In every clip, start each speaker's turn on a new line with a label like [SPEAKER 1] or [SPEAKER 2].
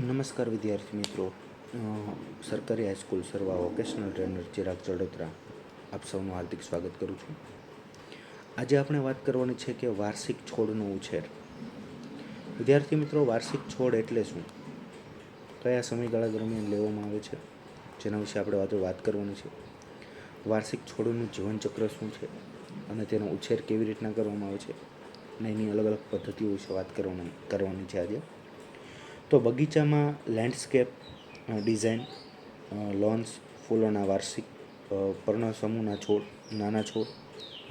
[SPEAKER 1] નમસ્કાર વિદ્યાર્થી મિત્રો. સરકારી હાઈસ્કૂલ સર્વા વોકેશનલ ટ્રેનર ચિરાગ ચડોતરા, આપ સૌનું હાર્દિક સ્વાગત કરું છું. આજે આપણે વાત કરવાની છે કે વાર્ષિક છોડનો ઉછેર. વિદ્યાર્થી મિત્રો, વાર્ષિક છોડ એટલે શું? કયા સમયગાળા દરમિયાન લેવામાં આવે છે? જેના વિશે આપણે વાતો વાત કરવાની છે. વાર્ષિક છોડનું જીવનચક્ર શું છે? અને તેનો ઉછેર કેવી રીતના કરવામાં આવે છે? અને એની અલગ અલગ પદ્ધતિઓ વિશે વાત કરવાની કરવાની છે આજે. તો બગીચામાં લેન્ડસ્કેપ ડિઝાઇન લોન્સ ફૂલોના વાર્ષિક પર્ણ સમૂહના છોડ, નાના છોડ,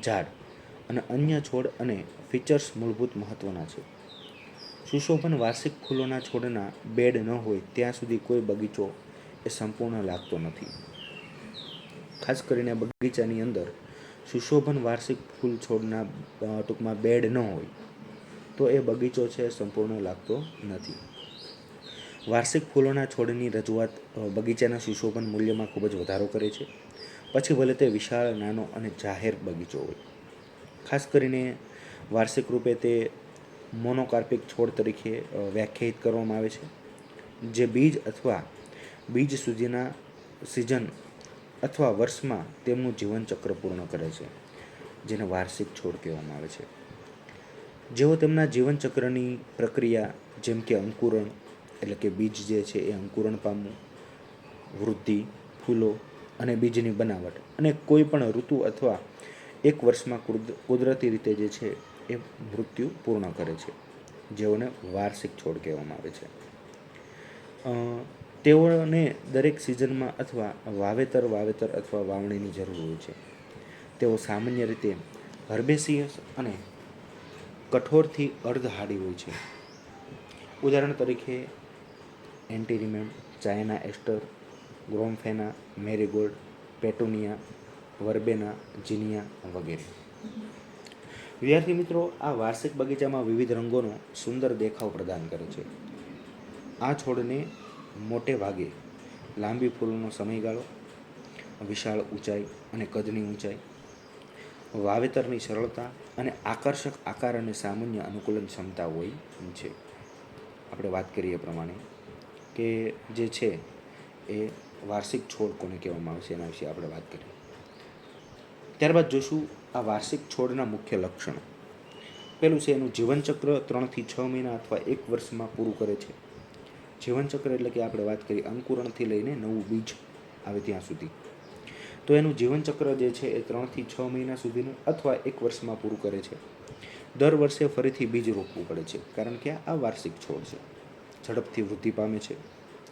[SPEAKER 1] ઝાડ અને અન્ય છોડ અને ફીચર્સ મૂળભૂત મહત્ત્વના છે. સુશોભન વાર્ષિક ફૂલોના છોડના બેડ ન હોય ત્યાં સુધી કોઈ બગીચો એ સંપૂર્ણ લાગતો નથી. ખાસ કરીને બગીચાની અંદર સુશોભન વાર્ષિક ફૂલ છોડના ટૂંકમાં બેડ ન હોય તો એ બગીચો છે સંપૂર્ણ લાગતો નથી. વાર્ષિક ફૂલોના છોડની રજૂઆત બગીચાના સુશોભન મૂલ્યમાં ખૂબ જ વધારો કરે છે. પછી ભલે તે વિશાળ, નાનો અને જાહેર બગીચો હોય. ખાસ કરીને વાર્ષિક રૂપે તે મોનોકાર્પિક છોડ તરીકે વ્યાખ્યાયિત કરવામાં આવે છે. જે બીજ અથવા બીજ સુધીના સિઝન અથવા વર્ષમાં તેમનું જીવનચક્ર પૂર્ણ કરે છે, જેને વાર્ષિક છોડ કહેવામાં આવે છે. જેઓ તેમના જીવનચક્રની પ્રક્રિયા, જેમ કે અંકુરણ એટલે કે બીજ જે છે એ અંકુરણ પામવું વૃદ્ધિ, ફૂલો અને બીજની બનાવટ. અને કોઈ પણ ઋતુ અથવા એક વર્ષમાં કુદ- કુદરતી રીતે જે છે એ મૃત્યુ પૂર્ણ કરે છે, જેઓને વાર્ષિક છોડ કહેવામાં આવે છે. તેઓને દરેક સિઝનમાં અથવા વાવેતર વાવેતર અથવા વાવણીની જરૂર હોય છે. તેઓ સામાન્ય રીતે હર્બેસિયસ અને કઠોરથી અર્ધહાડી હોય છે. ઉદાહરણ તરીકે એન્ટીરિમેમ ચાયના એસ્ટર ગ્રોમફેના મેરીગોલ્ડ પેટુનિયા વર્બેના જીનિયા વગેરે. વિદ્યાર્થી મિત્રો, આ વાર્ષિક બગીચામાં વિવિધ રંગોનો સુંદર દેખાવ પ્રદાન કરે છે. આ છોડને મોટે ભાગે લાંબી ફૂલનો સમયગાળો, વિશાળ ઊંચાઈ અને કદની ઊંચાઈ, વાવેતરની સરળતા અને આકર્ષક આકાર અને સામાન્ય અનુકૂલન ક્ષમતા હોય છે. આપણે વાત કરીએ પ્રમાણે કે જે છે એ વાર્ષિક છોડ કોને કહેવામાં આવે છે એના વિશે આપણે વાત કરીએ. ત્યારબાદ જોશું આ વાર્ષિક છોડના મુખ્ય લક્ષણો. પહેલું છે એનું જીવનચક્ર ત્રણથી છ મહિના અથવા એક વર્ષમાં પૂરું કરે છે. જીવનચક્ર એટલે કે આપણે વાત કરીએ અંકુરણથી લઈને નવું બીજ આવે ત્યાં સુધી. તો એનું જીવનચક્ર જે છે એ ત્રણથી છ મહિના સુધીનું અથવા એક વર્ષમાં પૂરું કરે છે. દર વર્ષે ફરીથી બીજ રોપવું પડે છે. કારણ કે આ વાર્ષિક છોડ છે. ઝડપથી વૃદ્ધિ પામે છે,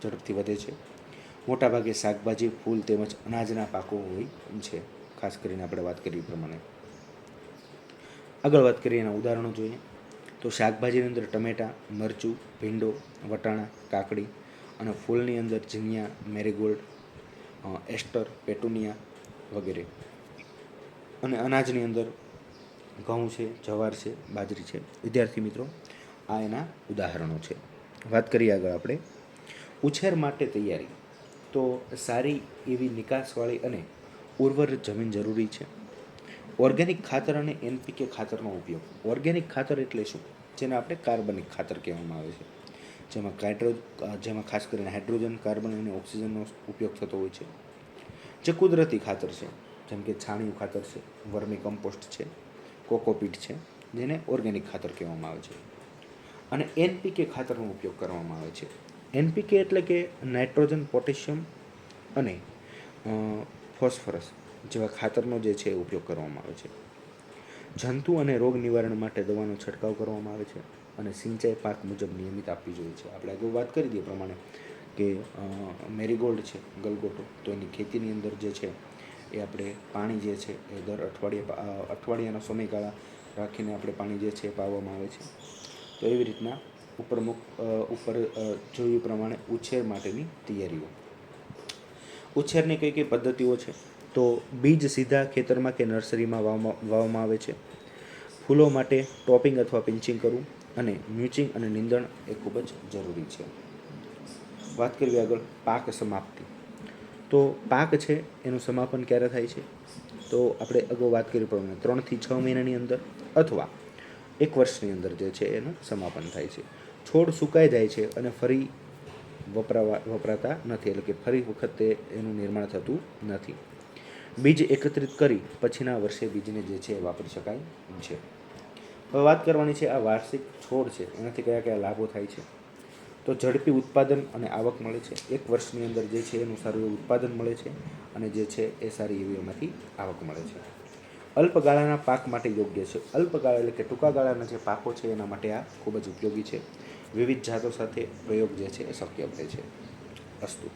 [SPEAKER 1] ઝડપથી વધે છે. મોટાભાગે શાકભાજી, ફૂલ તેમજ અનાજના પાકો હોય છે, ખાસ કરીને આપણે વાત કરીએ પ્રમાણે. આગળ વાત કરીએ એના ઉદાહરણો જોઈએ. તો શાકભાજીની અંદર ટમેટાં, મરચું, ભીંડો, વટાણા, કાકડી અને ફૂલની અંદર ઝીંગિયા મેરીગોલ્ડ એસ્ટર, પેટુનિયા વગેરે. અને અનાજની અંદર ઘઉં છે, જવાર છે, બાજરી છે. વિદ્યાર્થી મિત્રો, આ એના ઉદાહરણો છે. વાત કરીએ આગળ આપણે. ઉછેર માટે તૈયારી. તો સારી એવી નિકાસવાળી અને ઉર્વર જમીન જરૂરી છે. ઓર્ગેનિક ખાતર અને એનપીકે ખાતરનો ઉપયોગ. ઓર્ગેનિક ખાતર એટલે શું? જેને આપણે કાર્બનિક ખાતર કહેવામાં આવે છે. જેમાં કાઇટ્રો જેમાં ખાસ કરીને હાઇડ્રોજન, કાર્બન અને ઓક્સિજનનો ઉપયોગ થતો હોય છે. જે કુદરતી ખાતર છે, જેમ કે છાણિયું ખાતર છે, વર્મી કમ્પોસ્ટ છે, કોકોપીટ છે, જેને ઓર્ગેનિક ખાતર કહેવામાં આવે છે. અને એનપીકે ખાતરનો ઉપયોગ કરવામાં આવે છે. એનપીકે એટલે કે નાઇટ્રોજન, પોટેશિયમ અને ફોસ્ફરસ જેવા ખાતરનો જે છે ઉપયોગ કરવામાં આવે છે. જંતુ અને રોગ નિવારણ માટે દવાનો છંટકાવ કરવામાં આવે છે અને સિંચાઈ પાક મુજબ નિયમિત આપવી જોઈએ છે. આપણે આગળ વાત કરી દઈએ પ્રમાણે કે મેરીગોલ્ડ છે, ગલગોટો, તો એની ખેતીની અંદર જે છે એ આપણે પાણી જે છે એ દર અઠવાડિયે અઠવાડિયાના સમયગાળા રાખીને આપણે પાણી જે છે એ પાવામાં આવે છે. તો એવી રીતના ઉપર ઉપર જોયું પ્રમાણે ઉછેર માટેની તૈયારીઓ. ઉછેરની કઈ કઈ પદ્ધતિઓ છે? તો બીજ સીધા ખેતરમાં કે નર્સરીમાં વાવવામાં વાવવામાં આવે છે. ફૂલો માટે ટોપિંગ અથવા પિન્ચિંગ કરવું અને મ્યુચિંગ અને નિંદણ એ ખૂબ જ જરૂરી છે. વાત કરવી આગળ પાક સમાપ્તિ. તો પાક છે, એનું સમાપન ક્યારે થાય છે? તો આપણે અગાઉ વાત કરી પ્રમાણે ત્રણથી છ મહિનાની અંદર અથવા એક વર્ષની અંદર જે છે એનું સમાપન થાય છે. છોડ સુકાઈ જાય છે અને ફરી વપરાવા, વપરાતા નથી, એટલે કે ફરી વખતે એનું નિર્માણ થતું નથી. બીજ એકત્રિત કરી પછીના વર્ષે બીજને જે છે એ વાપરી શકાય છે. હવે વાત કરવાની છે આ વાર્ષિક છોડ છે, એનાથી કયા કયા લાભો થાય છે? તો ઝડપી ઉત્પાદન અને આવક મળે છે. એક વર્ષની અંદર જે છે એનું સારું એવું ઉત્પાદન મળે છે અને જે છે એ સારી એવી એમાંથી આવક મળે છે. અલ્પગાળાના પાક માટે યોગ્ય છે. અલ્પગાળા એટલે કે ટૂંકા ગાળાના જે પાકો છે એના માટે આ ખૂબ જ ઉપયોગી છે. વિવિધ જાતો સાથે પ્રયોગ જે છે એ શક્ય બને છે. અસ્તુ.